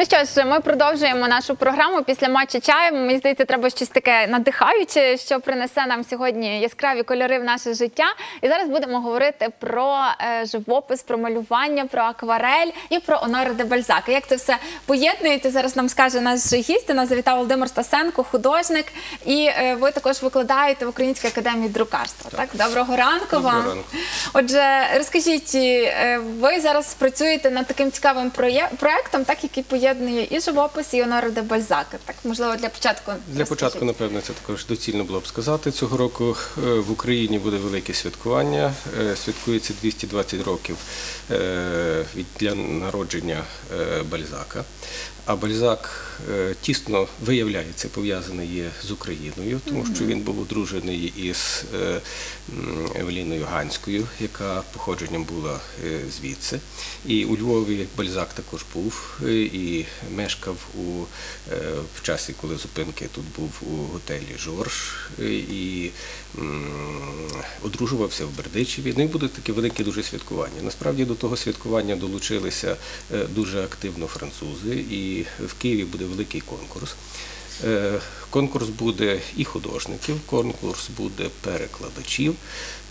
Ну що ж, ми продовжуємо нашу програму після матчу чаю. Мені здається, треба щось таке надихаюче, що принесе нам сьогодні яскраві кольори в наше життя. І зараз будемо говорити про е, живопис, про малювання, про акварель і про Оноре де Бальзака. Як це все поєднуєте? Зараз нам скаже наш гість. У нас завітав Володимир Стасенко, художник. І е, ви також викладаєте в Українській академії друкарства. Так, доброго ранку Доброго вам. ранку. Отже, розкажіть, е, ви зараз працюєте над таким цікавим проє- проектом, так який поєднує і живопис, і Оноре Бальзака. Так, можливо, для початку Для початку, напевно, це також доцільно було б сказати. Цього року е, в Україні буде велике святкування. Е, Святкується 220 років е, від для народження Бальзака. А Бальзак тісно виявляється, пов'язаний є з Україною, тому що він був одружений із е, Евеліною Ганською, яка походженням була е, звідси. І у Львові Бальзак також був е, і мешкав у е, в часі, коли зупинки тут був у готелі Жорж е, і одружувався в Бердичеві. Ну і буде таке велике дуже святкування. Насправді до того святкування долучилися е, дуже активно французи, і в Києві буде великий конкурс. Е, Конкурс буде і художників, конкурс буде перекладачів.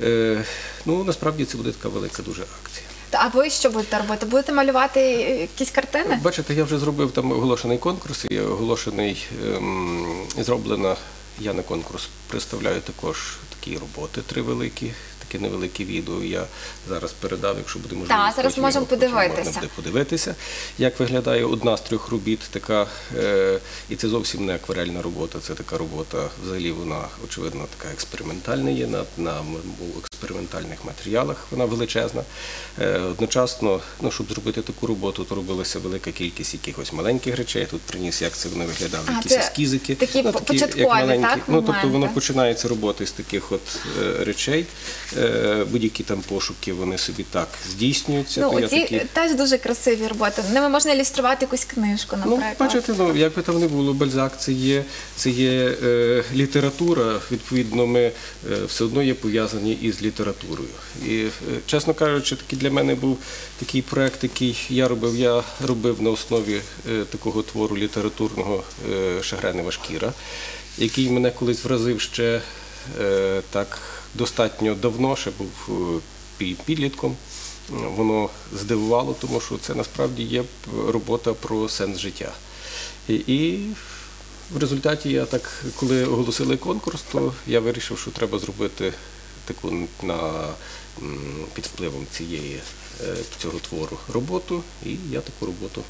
Е, Ну насправді це буде така велика дуже акція. А ви що будете робити? Будете малювати е, якісь картини? Бачите, я вже зробив там оголошений конкурс, і оголошений ем, зроблено. Я на конкурс представляю також такі роботи, три великі, таке невелике відео. Я зараз передав, якщо буде можливість. Так, зараз потім можемо його потім подивитися. Можна буде подивитися, як виглядає одна з трьох робіт, така, е, і це зовсім не акварельна робота, це така робота, взагалі вона, очевидно, така експериментальна є на, на м- експериментальних матеріалах, вона величезна. Е, одночасно, ну, щоб зробити таку роботу, то робилася велика кількість якихось маленьких речей. Я тут приніс, як це вони виглядали, А, якісь це ескізики. такі ну, по- як початкові, маленькі. так, Ну, тобто воно починається робота з таких от е, речей. Е, будь-які там пошуки вони собі так здійснюються. Ну, то я такі- теж дуже красиві роботи. Ними можна ілюструвати якусь книжку, Ну, бачите, ну як би там не було, Бальзак це є, це є е, література. Відповідно, ми е, все одно є пов'язані із літературою. І, е, чесно кажучи, такий для мене був такий проект, який я робив. Я робив на основі е, такого твору літературного е, Шагренева шкіра, який мене колись вразив ще так достатньо давно, ще був е, підлітком. Воно здивувало, тому що це насправді є робота про сенс життя. І, в результаті я так, коли оголосили конкурс, то я вирішив, що треба зробити таку на під впливом цієї е, цього твору роботу, і я таку роботу.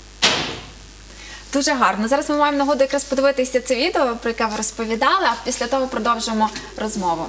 Дуже гарно. Зараз ми маємо нагоду якраз подивитися це відео, про яке ви розповідали, а після того продовжимо розмову.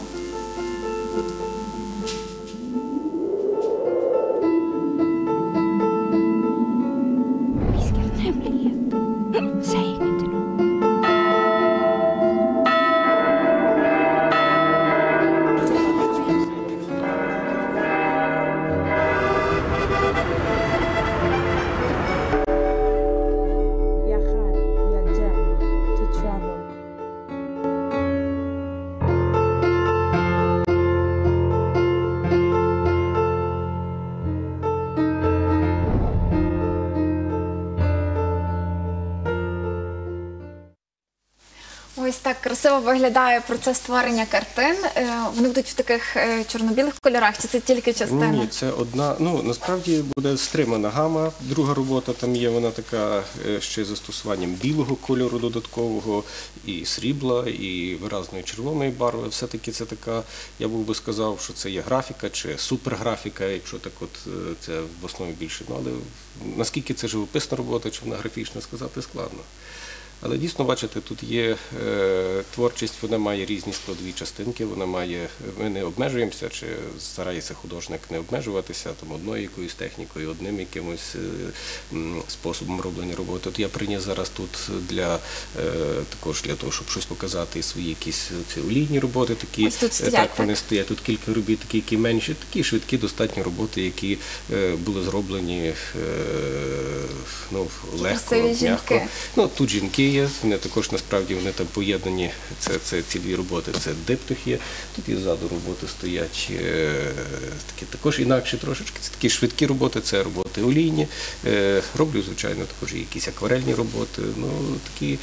Красиво виглядає процес створення картин. Е, Вони будуть в таких е, чорно-білих кольорах, чи це тільки частина? Ні, це одна. Ну насправді буде стримана гама. Друга робота там є. Вона така е, ще з застосуванням білого кольору додаткового, і срібла, і виразної червоної барви. Все таки це така. Я був би сказав, що це є графіка чи суперграфіка, якщо так, от це в основі більше. Ну але наскільки це живописна робота, чи вона графічна, сказати складно. Але дійсно, бачите, тут є е, творчість, вона має різні складові частинки, вона має, ми не обмежуємося, чи старається художник не обмежуватися там одною якоюсь технікою, одним якимось е, способом роблення роботи. От я приніс зараз тут для е, також для того, щоб щось показати свої якісь ці олійні роботи, такі Ось тут стоять, так, так? вони стоять. Тут кілька робіт, такі, які менші, такі швидкі, достатні роботи, які були зроблені ну, легко, м'яко. Ну, тут жінки, є. Вони також насправді вони там поєднані. Це, це ці дві роботи. Це диптих є. Тут і ззаду роботи стоять е, такі також інакші трошечки. Це такі швидкі роботи, це роботи олійні. Е, роблю, звичайно, також і якісь акварельні роботи. Ну такі,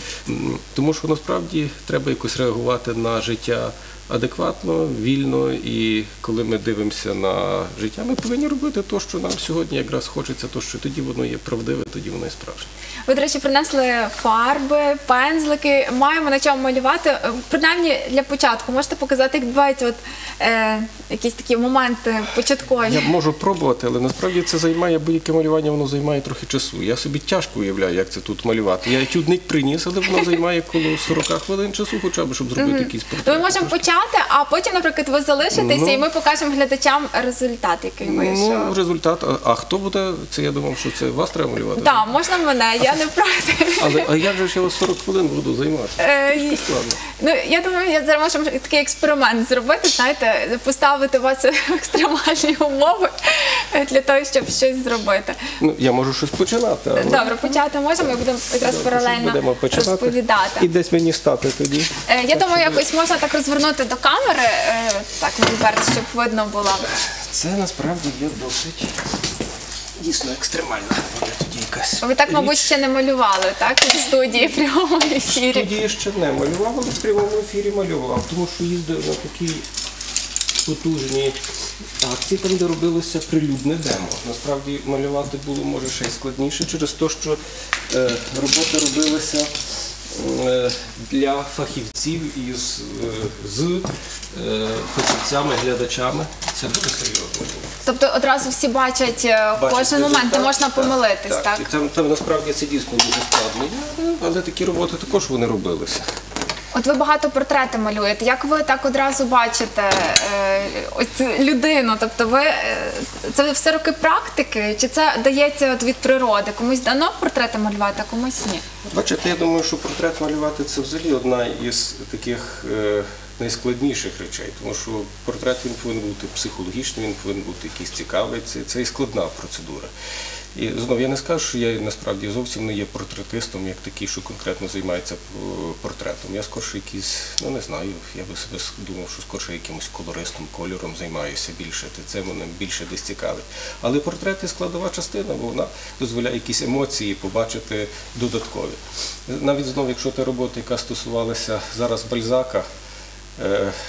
тому що насправді треба якось реагувати на життя. Адекватно, вільно, і коли ми дивимося на життя, ми повинні робити те, що нам сьогодні якраз хочеться, то що тоді воно є правдиве, тоді воно є справжнє. Ви, до речі, принесли фарби, пензлики. Маємо на чому малювати. Е, Принаймні для початку можете показати, як відбуваються от, е, якісь такі моменти початкові. Я можу пробувати, але насправді це займає будь-яке малювання, воно займає трохи часу. Я собі тяжко уявляю, як це тут малювати. Я тюдник приніс, але воно займає коло 40 хвилин часу, хоча б щоб зробити якийсь То портрет. ми можемо почати, а потім, наприклад, ви залишитеся, Ну. і ми покажемо глядачам результат, який вийшов. Ну, результат. А, а хто буде? Це я думав, що це вас треба малювати. Так, можна мене, я не проти. Але а як же ж я вас 40 хвилин буду займати? Е, Складно. Ну, я думаю, я зараз можемо такий експеримент зробити, знаєте, поставити вас в екстремальні умови для того, щоб щось зробити. Ну, я можу щось починати. Але... Добре, почати можемо і будемо якраз Добре, паралельно будемо починати. розповідати. І десь мені стати тоді. Е, Я думаю, якось можна так розвернути до камери, е, так, Альберт, щоб видно було. Це насправді є досить дійсно екстремальна тоді якась. Ви так, мабуть, річ. ще не малювали, так? В студії в прямому ефірі. Тоді я ще не малював, але в прямому ефірі малював, тому що їздив на такі потужні акції, там, де робилося прилюдне демо. Насправді малювати було може ще й складніше через те, що е, роботи робилися е, для фахівців із е, з е, фахівцями, глядачами. Це дуже серйозно було. Тобто одразу всі бачать Бачите кожен момент, не можна Так, помилитись, так? І там, там насправді це дійсно дуже складно. Але такі роботи також вони робилися. От ви багато портрети малюєте. Як ви так одразу бачите е, ось людину? Тобто, ви е, це все роки практики, чи це дається от від природи? Комусь дано портрети малювати, а комусь ні? Бачите, я думаю, що портрет малювати це взагалі одна із таких е, найскладніших речей, тому що портрет він повинен бути психологічним, він повинен бути якийсь цікавий. Це, це і складна процедура. І знову я не скажу, що я насправді зовсім не є портретистом, як такий, що конкретно займається е, портретом. Я скорше якийсь, ну не знаю, я би себе думав, що скорше якимось колористом, кольором займаюся більше. Це мене більше десь цікавить. Але портрет є складова частина, бо вона дозволяє якісь емоції побачити додаткові. Навіть знову, якщо та робота, яка стосувалася зараз Бальзака,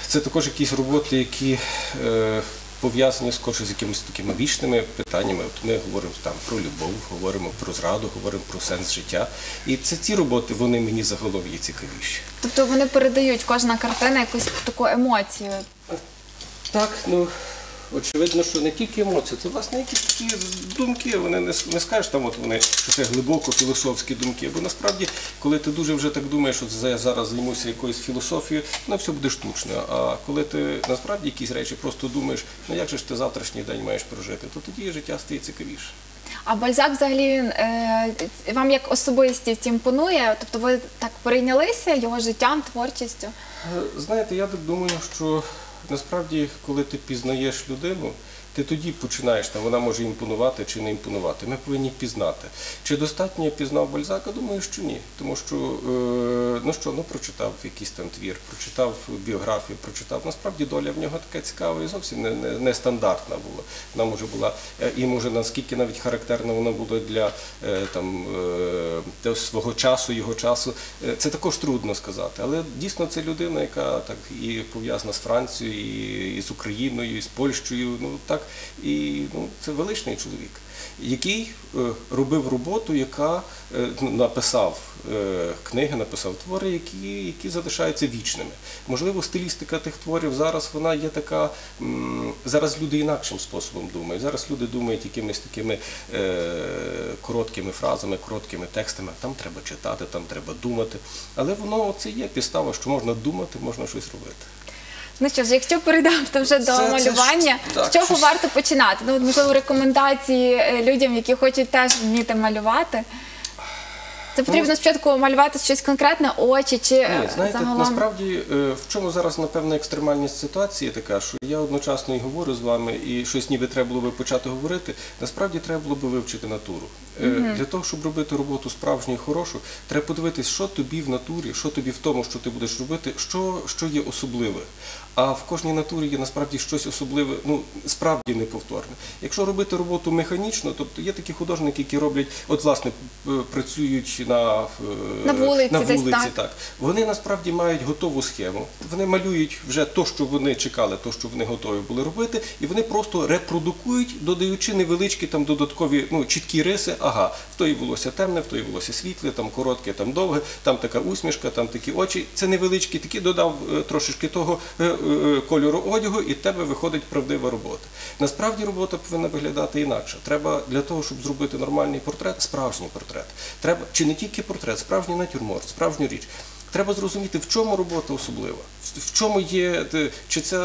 це також якісь роботи, які е, пов'язані скорше з якимись такими вічними питаннями. От ми говоримо там про любов, говоримо про зраду, говоримо про сенс життя. І це ці роботи, вони мені загалом є цікавіші. Тобто вони передають кожна картина якусь таку емоцію. Так, ну очевидно, що не тільки емоції, це власне якісь такі думки. Вони не, не скажеш там, от вони що це глибоко філософські думки. Бо насправді, коли ти дуже вже так думаєш, що я зараз займуся якоюсь філософією, ну все буде штучно. А коли ти насправді якісь речі просто думаєш, ну як же ж ти завтрашній день маєш прожити, то тоді життя стає цікавіше. А Бальзак взагалі він, е, вам як особистість імпонує? Тобто ви так перейнялися його життям, творчістю? Е, Знаєте, я так думаю, що насправді, коли ти пізнаєш людину, ти тоді починаєш там, вона може імпонувати чи не імпонувати. Ми повинні пізнати. Чи достатньо я пізнав Бальзака? Думаю, що ні. Тому що е, ну що, ну прочитав якийсь там твір, прочитав біографію, прочитав. Насправді доля в нього така цікава і зовсім не, не, не була. Вона може була е, і може наскільки навіть характерна вона була для е, там свого часу, його часу. Це також трудно сказати. Але дійсно це людина, яка так і пов'язана з Францією, і з Україною, і з Польщею. Ну так і ну це величний чоловік, який е, робив роботу, яка е, написав е, книги, написав твори, які, які залишаються вічними. Можливо, стилістика тих творів зараз вона є така. Зараз люди інакшим способом думають. Зараз люди думають якимись такими е, короткими фразами, короткими текстами. Там треба читати, там треба думати. Але воно це є підстава, що можна думати, можна щось робити. Ну що ж, якщо перейдемо то вже до Це- це ж- малювання, так, з чого щось- варто починати? Ну, от, можливо, рекомендації е, людям, які хочуть теж вміти малювати. Це потрібно спочатку малювати щось конкретне, очі чи Ні, е, знаєте, загалом. насправді е, в чому зараз напевно екстремальність ситуації така, що я одночасно і говорю з вами, і щось ніби треба було би почати говорити. Насправді треба було би вивчити натуру. Е, Для того, щоб робити роботу справжню і хорошу, треба подивитись, що тобі в натурі, що тобі в тому, що ти будеш робити, що, що є особливе. А в кожній натурі є насправді щось особливе, ну справді неповторне. Якщо робити роботу механічно, тобто є такі художники, які роблять, от власне працюють на, е, На вулиці на вулиці так. так. Вони насправді мають готову схему. Вони малюють вже то, що вони чекали, то, що вони готові були робити, і вони просто репродукують, додаючи невеличкі там додаткові ну, чіткі риси. Ага, в той волосся темне, в той волосся світле, там коротке, там довге, там така усмішка, там такі очі. Це невеличкі, такі додав е, трошечки того е, кольору одягу, і в тебе виходить правдива робота. Насправді робота повинна виглядати інакше. Треба для того, щоб зробити нормальний портрет, справжній портрет. Треба чи не тільки портрет, справжній натюрморт, справжню річ. Треба зрозуміти, в чому робота особлива, в- чому є чи це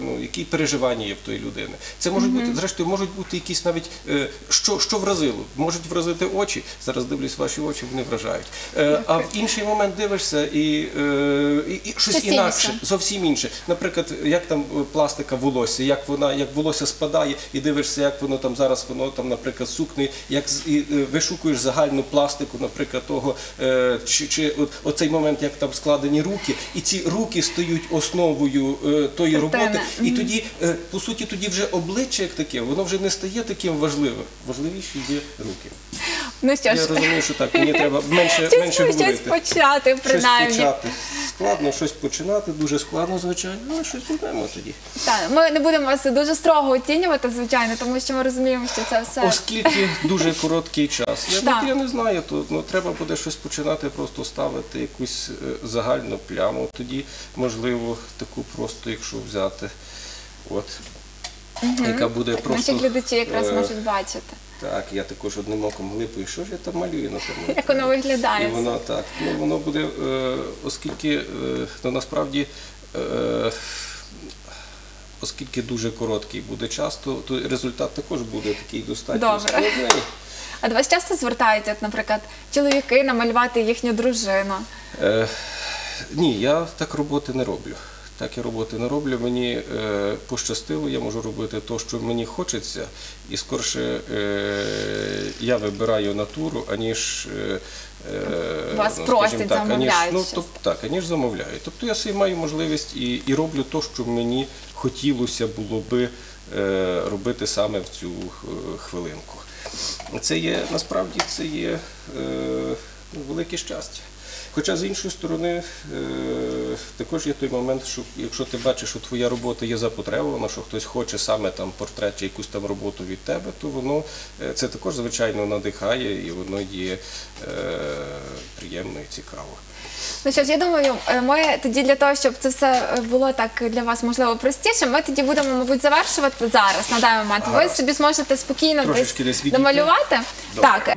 ну, які переживання є в тої людини. Це можуть бути, зрештою, можуть бути якісь навіть е, що, що вразило. Можуть вразити очі. Зараз дивлюсь ваші очі, вони вражають. Е, а в інший момент дивишся і, е, і, і щось інакше, зовсім інше. Наприклад, як там пластика волосся, як вона, як волосся спадає, і дивишся, як воно там зараз воно там, наприклад, сукне, як і, вишукуєш загальну пластику, наприклад, того, чи, чи от, оцей момент, як там складені руки, і ці руки стають основою е, тої роботи. І тоді, е, по суті, тоді вже обличчя як таке, воно вже не стає таким важливим. Важливіші є руки. Ну що Я розумію, що так, мені треба менше, менше щось говорити. почати, Щось почати складно, щось починати дуже складно, звичайно, але щось зробимо тоді. Так, ми не будемо вас дуже строго оцінювати, звичайно, тому що ми розуміємо, що це все. Оскільки дуже короткий час. Я, Так. я не знаю, то ну, треба буде щось починати, просто ставити якусь е, загальну пляму. Тоді, можливо, таку просто, якщо взяти, от, яка буде просто. Наші глядачі якраз е, можуть бачити, Так, я також одним оком глипаю, що ж я там малюю на тому. як воно І виглядає. воно так. Ну воно буде, е, оскільки е, ну, насправді. Е, Оскільки дуже короткий буде час, то, то результат також буде такий достатньо Добре. складний. А до вас часто звертаються, от, наприклад, чоловіки намалювати їхню дружину. Е, ні, я так роботи не роблю. Так я роботи не роблю. Мені е, пощастило, я можу робити те, що мені хочеться, і скорше е, я вибираю натуру, аніж. Е, е, Вас ну, просять, так, аніж, ну, тоб- так, аніж замовляю. Тобто я собі маю можливість і, і роблю те, що мені хотілося було би е, робити саме в цю хвилинку. Це є насправді це є е, велике щастя. Хоча з іншої сторони, е, також є той момент, що якщо ти бачиш, що твоя робота є запотребована, що хтось хоче саме там портрет чи якусь там роботу від тебе, то воно е, це також звичайно надихає і воно є е, приємно і цікаво. Ну що ж, я думаю, ми тоді для того, щоб це все було так для вас можливо простіше, ми тоді будемо, мабуть, завершувати зараз на даний момент. Ви собі зможете спокійно десь. Добре. Так.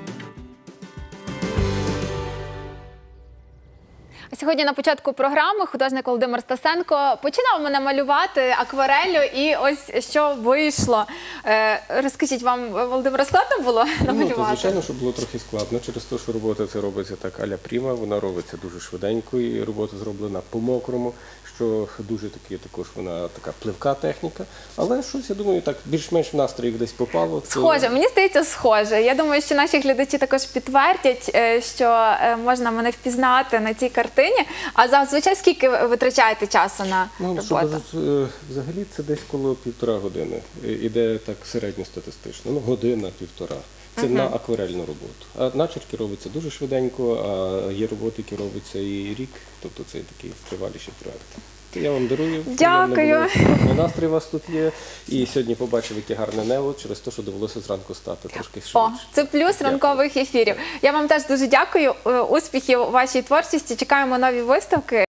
Сьогодні на початку програми художник Володимир Стасенко починав мене малювати аквареллю, і ось що вийшло. Е, розкажіть, вам Володимир складно було Ну, то, звичайно, що було трохи складно через те, що робота це робиться так аля пріма, вона робиться дуже швиденько, і робота зроблена по-мокрому, що дуже таки також вона така пливка техніка. Але щось, я думаю, так більш-менш в настрій десь попало. Схоже, мені здається, схоже. Я думаю, що наші глядачі також підтвердять, е, що е, можна мене впізнати на цій картині. А зазвичай скільки ви витрачаєте часу на Ну, роботу? е, взагалі це десь коло півтора години. Іде так середньостатистично. Ну, година, півтора. Це на акварельну роботу. А начерки робиться дуже швиденько, а є роботи, які робиться і рік, тобто це такий триваліший проект. Я вам дарую. Дякую. Приємно. Гарний настрій у вас тут є. І сьогодні побачив, яке гарне небо через те, що довелося зранку стати трошки швидше. О, це плюс ранкових ефірів. Я вам теж дуже дякую. Е, Успіхів у вашій творчості. Чекаємо нові виставки.